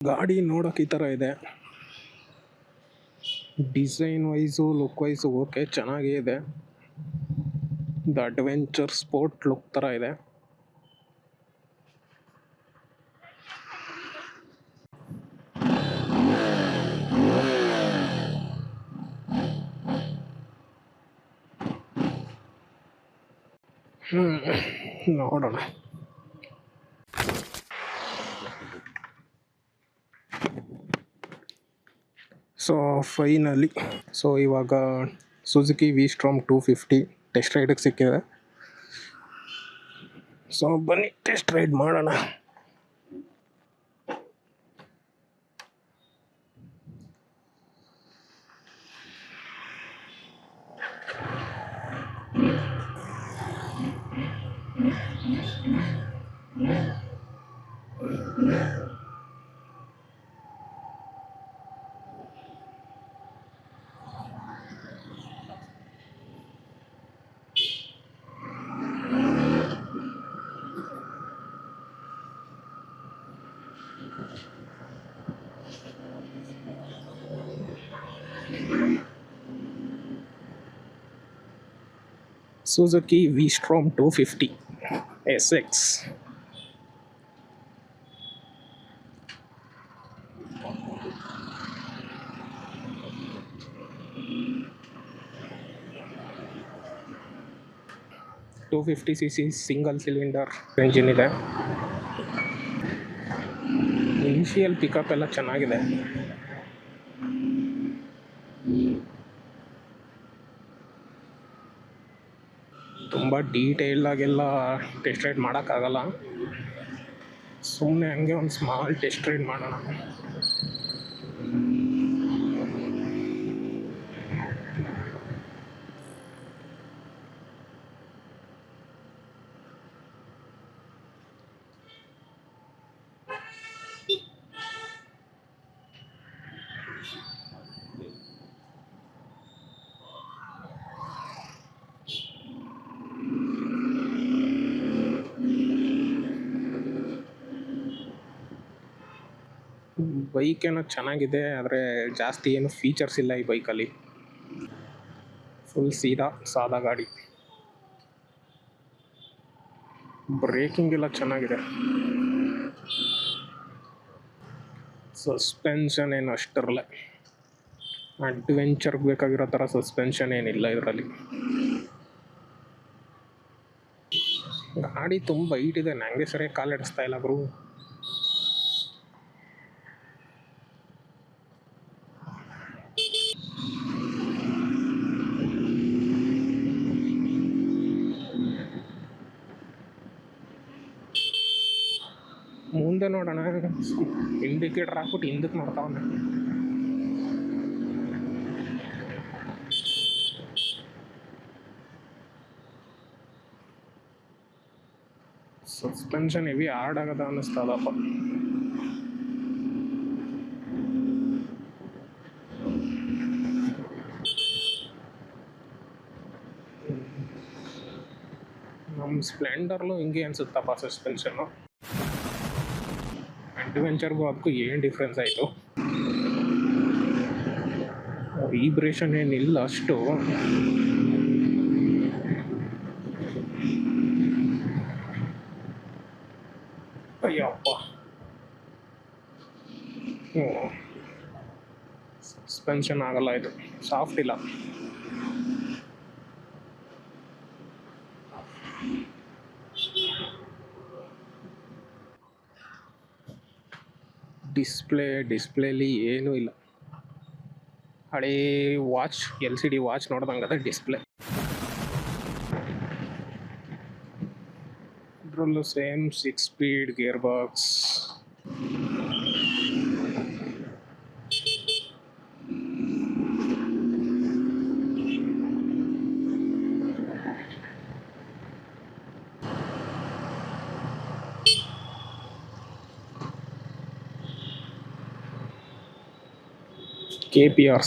ಗಾಡಿ ನೋಡೋಕೆ ಈ ಥರ ಇದೆ. Design wise look wise okay ಚೆನ್ನಾಗೇ ಇದೆ. ಇದು ಅಡ್ವೆಂಚರ್ ಸ್ಪೋರ್ಟ್ ಲುಕ್ ಥರ ಇದೆ. ಹ್ಮ್, ನೋಡೋಣ. ಸೊ ಫೈನಲಿ ಸೊ ಇವಾಗ Suzuki V Strom two fifty test ರೈಡಿಗೆ ಸಿಕ್ಕಿದೆ. ಸೊ ಬನ್ನಿ ಟೆಸ್ಟ್ ರೈಡ್ ಮಾಡೋಣ. Suzuki V Strom two fifty S X two fifty C C single cylinder engine ಇದೆ. ಇನಿಷಿಯಲ್ ಪಿಕಪ್ ಎಲ್ಲ ಚೆನ್ನಾಗಿದೆ. ತುಂಬ ಡೀಟೇಲ್ ಆಗೆಲ್ಲ ಟೆಸ್ಟ್ ರೈಡ್ ಮಾಡೋಕ್ಕಾಗಲ್ಲ. ಸುಮ್ಮನೆ ಹಂಗೆ ಒಂದು ಸ್ಮಾಲ್ ಟೆಸ್ಟ್ ರೈಡ್ ಮಾಡೋಣ. ಬೈಕ್ ಏನೋ ಚೆನ್ನಾಗಿದೆ, ಆದರೆ ಜಾಸ್ತಿ ಏನು ಫೀಚರ್ಸ್ ಇಲ್ಲ ಈ ಬೈಕಲ್ಲಿ ಫುಲ್ ಸೀದಾ, ಸಾದಾ ಗಾಡಿ. ಬ್ರೇಕಿಂಗ್ ಎಲ್ಲ ಚೆನ್ನಾಗಿದೆ. ಸಸ್ಪೆನ್ಷನ್ ಏನು ಅಷ್ಟರಲ್ಲೇ. ಅಡ್ವೆಂಚರ್ಗೆ ಬೇಕಾಗಿರೋ ಥರ ಸಸ್ಪೆನ್ಷನ್ ಏನಿಲ್ಲ ಇದರಲ್ಲಿ. ಗಾಡಿ ತುಂಬ ಹೈಟ್ ಇದೆ ನನಗೆ ಸರಿಯಾಗಿ ಕಾಲಿಡಿಸ್ತಾ ಇಲ್ಲ ಗುರು ಮುಂದೆ ನೋಡೋಣ. ಇಂಡಿಕೇಟರ್ ಹಾಕ್ಬಿಟ್ಟು ಹಿಂದಕ್ಕೆ ನೋಡ್ತಾವನೆ ಸಸ್ಪೆನ್ಷನ್ ಹೆವಿ ಹಾರ್ಡ್ ಆಗದ ಅನ್ನಿಸ್ತದಪ್ಪ ನಮ್ಮ ಸ್ಪ್ಲೆಂಡರ್ಲು ಹಿಂಗೆ ಅನ್ಸುತ್ತಪ್ಪ ಸಸ್ಪೆನ್ಷನ್ನು ಅಡ್ವೆಂಚರ್ಗೂ ಅದಕ್ಕೂ ಏನು ಡಿಫ್ರೆನ್ಸ್ ಆಯಿತು ವೀಬ್ರೇಷನ್ ಏನಿಲ್ಲ ಅಷ್ಟು ಅಯ್ಯಪ್ಪ ಹ್ಞೂ ಸಸ್ಪೆನ್ಷನ್ ಆಗಲ್ಲ ಇದು ಸಾಫ್ಟ್ ಇಲ್ಲ ಡಿಸ್ಪ್ಲೇ ಡಿಸ್ಪ್ಲೇಲಿ ಏನೂ ಇಲ್ಲ. ಹಳೇ watch L C D watch ನೋಡ್ದಂಗೆ ಡಿಸ್ಪ್ಲೇ ಇದರಲ್ಲೂ same six speed gear box K P R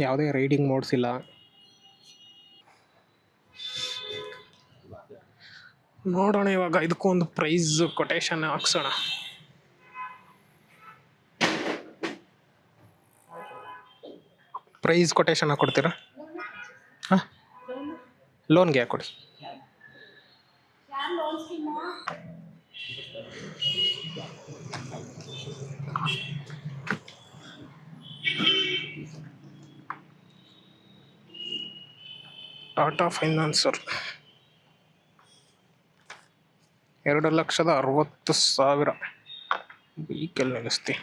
ಯಾವುದೇ ರೈಡಿಂಗ್ ಮೋಡ್ಸ್ ಇಲ್ಲ. ನೋಡೋಣ ಇವಾಗ. ಇದಕ್ಕೂ ಒಂದು ಪ್ರೈಸ್ ಕೊಟೇಶನ್ ಹಾಕ್ಸೋಣ. ಪ್ರೈಸ್ ಕೊಟೇಶನ್ ಕೊಡ್ತೀರಾ ಹಾಂ? ಲೋನ್ಗೆ ಹಾಕೊಡಿ. ಕೊಡಿ ಟಾಟಾ ಫೈನಾನ್ಸರ್ ಎರಡು ಲಕ್ಷದ ಅರವತ್ತು ಸಾವಿರ. ಬೈಕಲ್ಲಿ ನಿಲ್ಲಿಸ್ತಿ